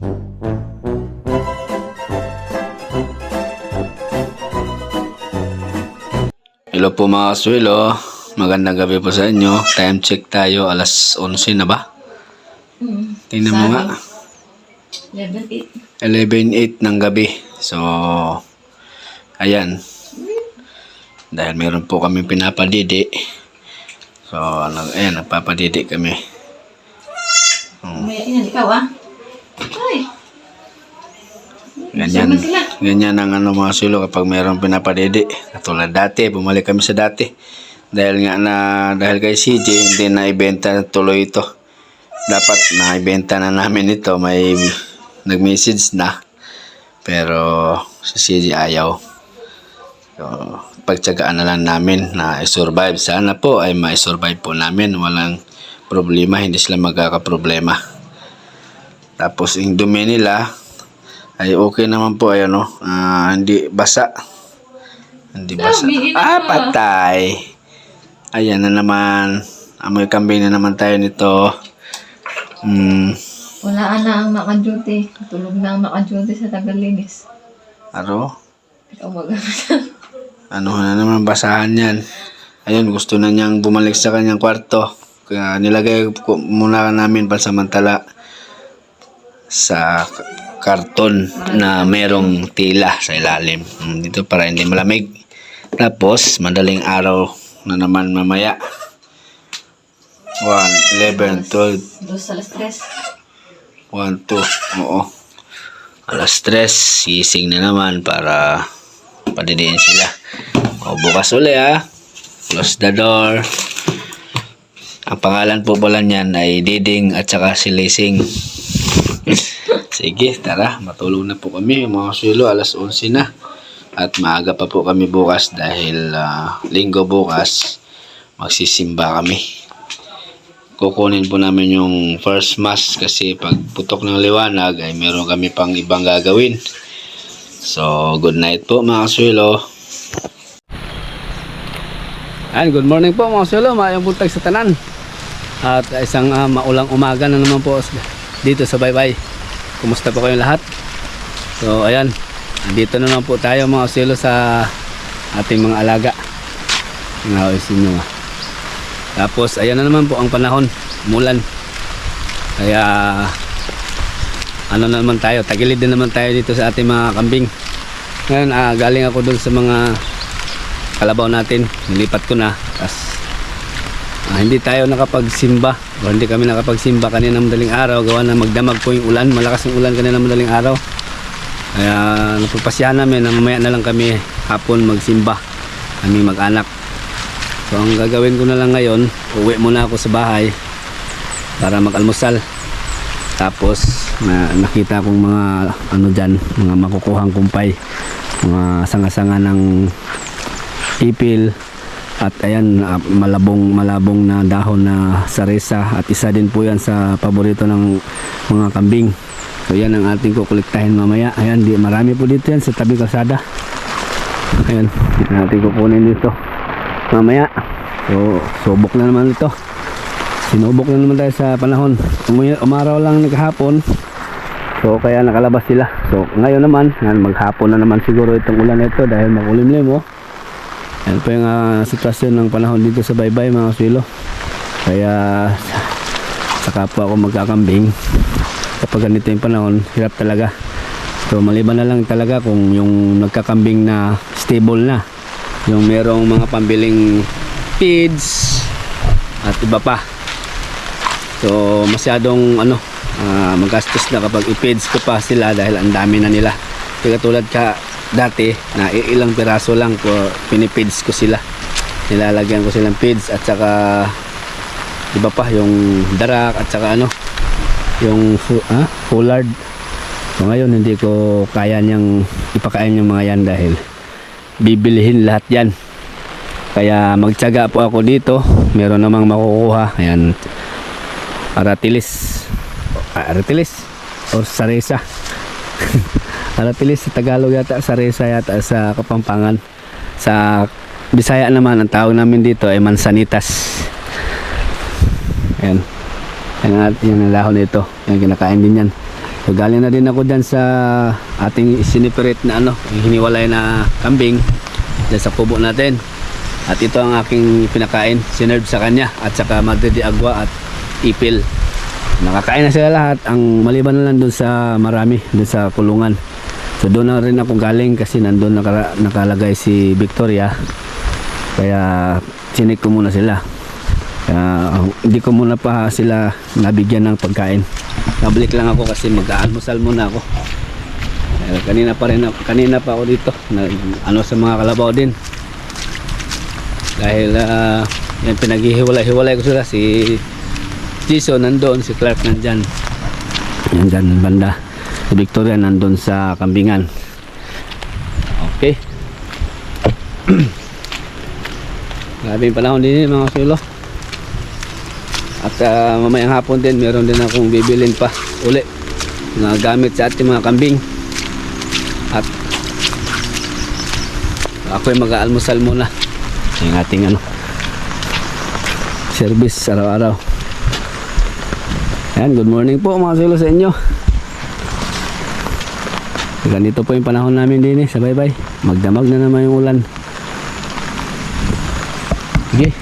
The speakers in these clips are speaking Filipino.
Hello po mga kasuelo. Magandang gabi po sa inyo. Time check tayo. Alas 11 na ba? Hmm. Tingnan mo nga. Level 8. 11.08 ng gabi. So, ayan. Dahil meron po kami pinapadidi. So, ayan, nagpapadidi kami. May yan, ikaw ah. Ganyan, ganyan ang ano mga sulo kapag mayroong pinapadidi. Katulad dati, bumalik kami sa dati. Dahil nga na, dahil kay CJ, hindi na ibenta tuloy ito. Dapat na ibenta na namin ito. May nag-message na. Pero si CJ ayaw. So, pagtsagaan na lang namin na i-survive. Sana po ay ma-survive po namin. Walang problema, hindi sila magkakaproblema. Tapos yung dumi nila, ay okay naman po ay ano, ah, hindi basa. Hindi basa. Ah, patay. Ayan na naman. Amoy kambing na naman tayo nito. Hmm, wala na ang maka-duty. Tulog na ang maka-duty sa tagalinis. aro? Ano na naman basahan yan. Ayun, gusto na niyang bumalik sa kanyang kwarto. Kaya nilagay ko muna namin pansamantala sa karton na merong tila sa ilalim. Mm, Dito para hindi malamig. Tapos, madaling araw na naman mamaya. 1, 11, 12, Dos alas tres. 1, 2. Oo. Alas 3, sising na naman para padidiin sila. O, bukas uli ha. Close the door. Ang pangalan po pala niyan ay Diding at saka si Lising. Sige, tara. Matulog na po kami. Mga sulo, alas 11 na. At maaga pa po kami bukas dahil ah, linggo bukas magsisimba kami kukunin po namin yung first mass kasi pag putok ng liwanag ay meron kami pang ibang gagawin. So, good night po mga kasuelo. Ayan, good morning po mga kasuelo. Mayang buntag sa tanan. At isang ah, maulang umaga na naman po dito sa Baybay. Kumusta po kayong lahat? So, ayan. Dito na naman po tayo mga kasuelo sa ating mga alaga. Ngawisin nyo. Tapos ayan na naman po ang panahon, mulan. Kaya ano na naman tayo, tagilid din naman tayo dito sa ating mga kambing. Ngayon ah, galing ako dun sa mga kalabaw natin, nilipat ko na. Tapos ah, hindi tayo nakapagsimba, o hindi kami nakapagsimba kanina madaling araw, gawa na magdamag po yung ulan, malakas yung ulan kanina madaling araw. Kaya napapasyahan namin na mamaya na lang kami hapon magsimba, kami mag-anak. So ang gagawin ko na lang ngayon, uwi muna ako sa bahay para mag-almusal. Tapos na nakita kong mga ano diyan, mga makukuhang kumpay, mga sanga-sanga ng ipil at ayan ah, malabong malabong na dahon na saresa at isa din po yan sa paborito ng mga kambing. So yan ang ating kukolektahin mamaya. Ayan, di marami po dito yan sa tabi kalsada. Ayan, natin kukunin dito mamaya so subok na naman ito sinubok na naman tayo sa panahon umaraw lang naghapon so kaya nakalabas sila so ngayon naman maghapon na naman siguro itong ulan ito dahil makulimlim oh. Yan po yung ah, sitwasyon ng panahon dito sa baybay mga swilo kaya saka po ako magkakambing. Kapag ganito yung panahon hirap talaga. So maliban na lang talaga kung yung nagkakambing na stable na yung merong mga pambiling feeds at iba pa. So masyadong ano ah, magastos na kapag i-feeds ko pa sila dahil ang dami na nila. Kaya katulad ka dati na ilang piraso lang ko pinipeeds ko sila. Nilalagyan ko silang feeds at saka iba pa yung darak at saka ano yung ah, so ngayon hindi ko kaya niyang ipakain yung mga yan dahil bibilihin lahat yan. Kaya magtyaga po ako dito. Meron namang makukuha. Ayan. Aratilis. Aratilis. Or saresa aratilis sa Tagalog yata saresa yata sa Kapampangan sa Bisaya naman ang tawag namin dito ay mansanitas ayan yan ang yan ang lahon nito yan kinakain din yan So galing na din ako dyan sa ating siniperate na ano, hiniwalay na kambing dyan sa kubo natin. At ito ang aking pinakain, sinerve sa kanya at saka madre de agua at ipil. Nakakain na sila lahat, ang maliban na lang doon sa marami, doon sa kulungan. So doon na rin ako galing kasi nandun nakara- nakalagay si Victoria. Kaya sinik ko muna sila. Kaya hindi ko muna pa sila nabigyan ng pagkain. Nabalik lang ako kasi mag-aalmusal muna ako. Kanina pa rin ako- kanina pa ako dito. Na, ano sa mga kalabaw din. Dahil ah, yan pinaghihiwalay-hiwalay ko sila si Jason nandoon, si Clark nandyan. Yan banda. Si Victoria nandun sa kambingan. Okay. Grabe yung panahon din mga sulo. At ah, mamayang hapon din, meron din akong bibilin pa uli. Mga gamit sa ating mga kambing. At ako'y mag-aalmusal muna. Yung ating ano, service araw-araw. Ayan, good morning po mga sulo sa inyo. Ganito po yung panahon namin din eh, sa bye-bye. Magdamag na naman yung ulan. Sige.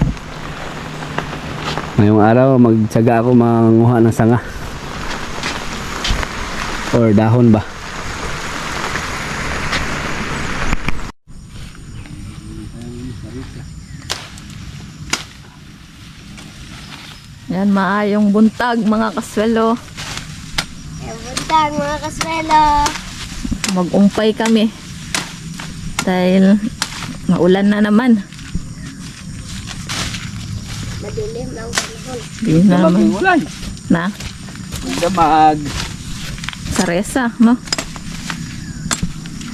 Ngayong araw, magtsaga ako manguha ng sanga. Or dahon ba? Yan, maayong buntag mga kaswelo. Buntag mga kaswelo. Mag-umpay kami. Dahil maulan na naman. Madilim ang panahon. Di na naman. ulan. Na, Damag. sa resa, no?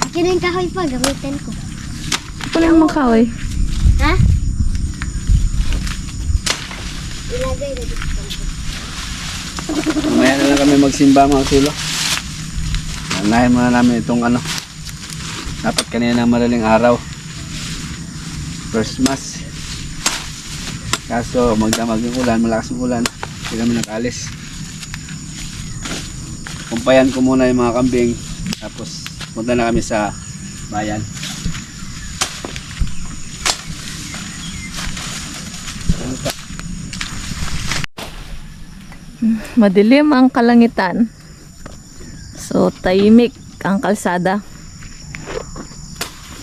Akin ang kahoy pa, gamitin ko. Kunin mo kahoy. Ha? Ilagay na dito. Mamaya na lang kami magsimba mga sulo. Unahin muna namin itong ano. Dapat kanina ng madaling araw. First mass. Kaso magdamag yung ulan, malakas yung ulan. Hindi kami nakalis. Kumpayan ko muna yung mga kambing. Tapos punta na kami sa bayan. Madilim ang kalangitan. So, tahimik ang kalsada.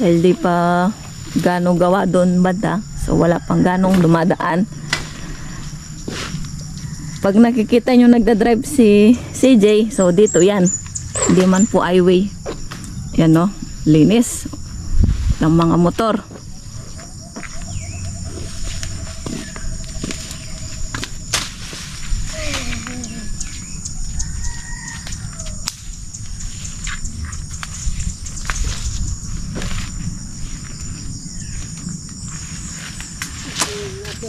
Dahil di pa ganong gawa doon banda. So, wala pang ganong dumadaan. Pag nakikita nyo nagda-drive si CJ, so dito yan. Hindi man po highway. Yan no, linis ng mga motor. Whee!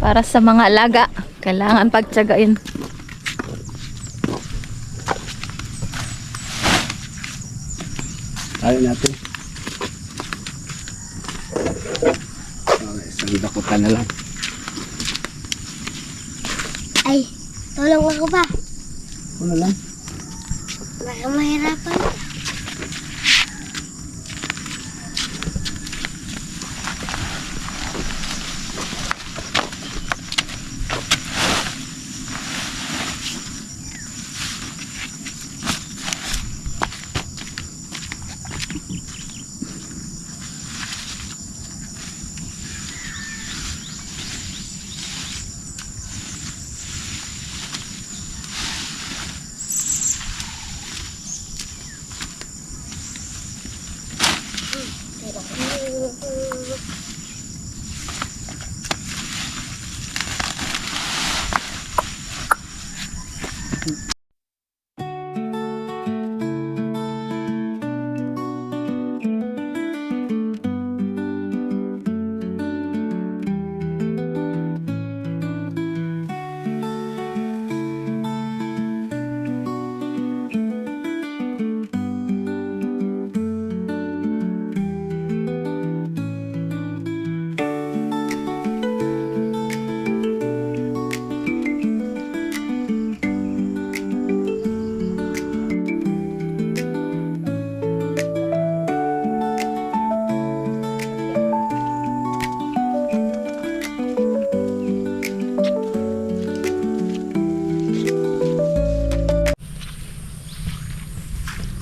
Para sa mga alaga, kailangan pagtsagain. Ini dah.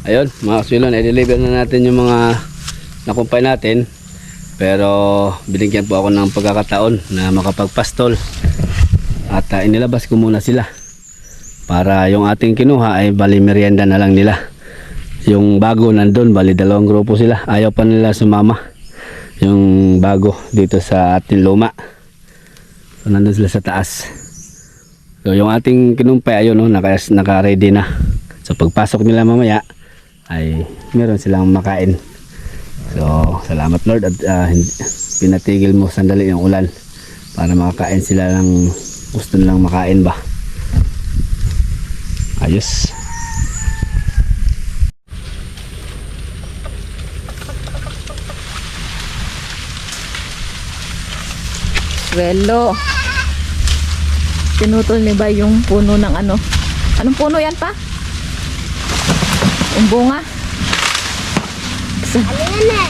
Ayun mga kaswilo na-deliver na natin yung mga nakumpay natin. Pero binigyan po ako ng pagkakataon na makapagpastol. At ah, inilabas ko muna sila para yung ating kinuha ay bali merienda na lang nila. Yung bago nandun bali dalawang grupo sila. Ayaw pa nila sumama yung bago dito sa ating luma. So nandun sila sa taas. So yung ating kinumpay ayun no, naka, naka ready na. So pagpasok nila mamaya ay meron silang makain so salamat Lord at hindi- pinatigil mo sandali yung ulan para makakain sila ng gusto nilang makain ba ayos Swelo. Tinutol ni ba yung puno ng ano? Anong puno yan pa? Yung bunga? Sa, Ano yan eh?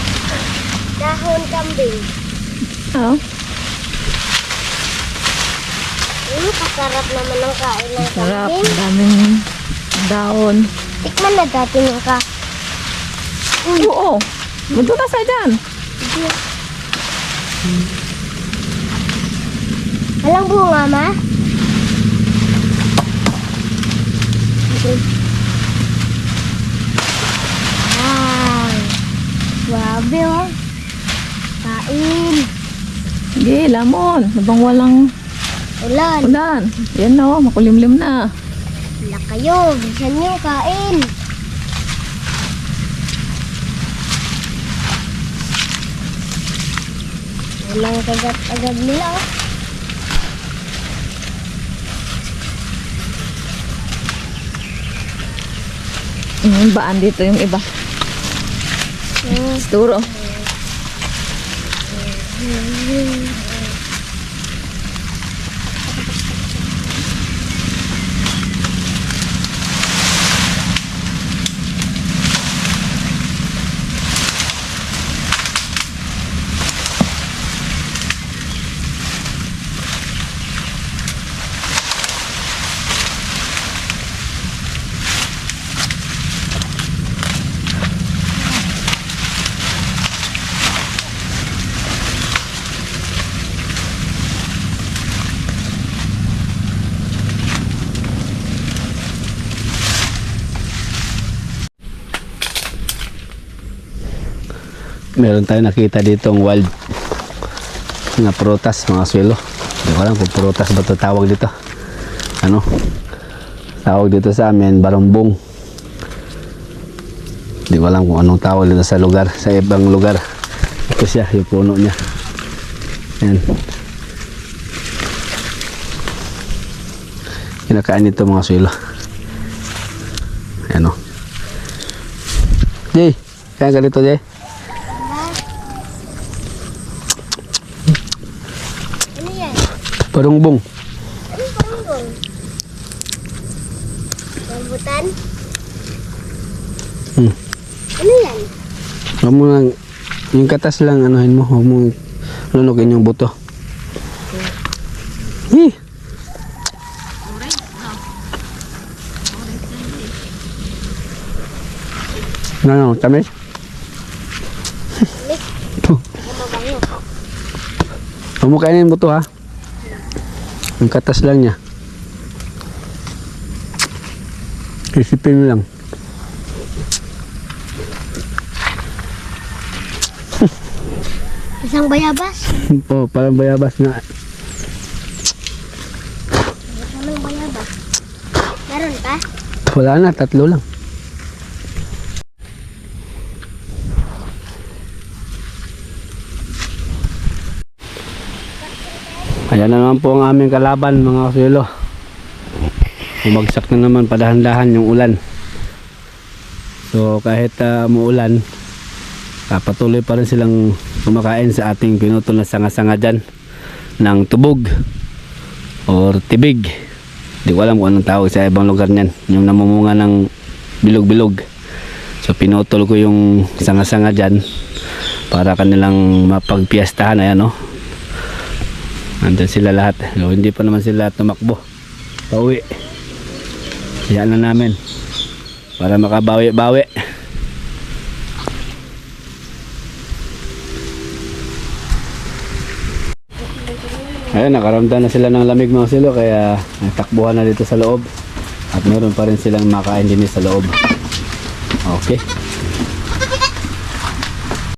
Dahon kambing. oh, Ano, kasarap naman ang kain ng sarap. kambing. Daming daon. Tikman na dati ng ka. Uy, oo. Magduta sa dyan. Walang bunga, ma? Grabe, oh. Kain. Sige, lamon. Habang walang Ulan. ulan. Yan na, oh, makulimlim na. Wala kayo. Bilisan nyo, kain. Walang kagat-agad nila, oh. Yung baan dito yung iba. Здорово. Meron tayo nakita ditong wild na prutas mga swelo. Hindi ko alam kung prutas ba ito tawag dito. Ano? Tawag dito sa amin barumbong. Hindi ko alam kung anong tawag dito sa lugar sa ibang lugar. Ito siya yung puno niya. Yan kinakain nito mga swelo. Ano Jay kaya ka dito Jay Ano yan? Parungbong. Ano parang doon? Rambutan? Hmm. Ano yan? Huwag mo lang, yung katas lang, anuhin mo, huwag mo lunukin yung buto. Eh! Ano, ano, tamis? Mabango. Huwag mo kainin buto ha. Yung katas lang niya. Isipin mo lang. Isang bayabas? oh, parang bayabas na. Anong bayabas? Meron pa? Wala na, tatlo lang. Ayan na naman po ang aming kalaban mga kasuelo. Umagsak na naman padahan-dahan yung ulan. So kahit uh, umuulan, ah, patuloy pa rin silang kumakain sa ating pinutol na sanga-sanga dyan ng tubog or tibig. Hindi ko alam kung anong tawag sa ibang lugar niyan. Yung namumunga ng bilog-bilog. So pinutol ko yung sanga-sanga dyan para kanilang mapagpiestahan. Ayan o. Andyan sila lahat. No, hindi pa naman sila tumakbo. Pauwi. Yan na namin. Para makabawi-bawi. Ayun, nakaramdam na sila ng lamig mga silo kaya natakbuhan na dito sa loob. At meron pa rin silang makain din sa loob. Okay.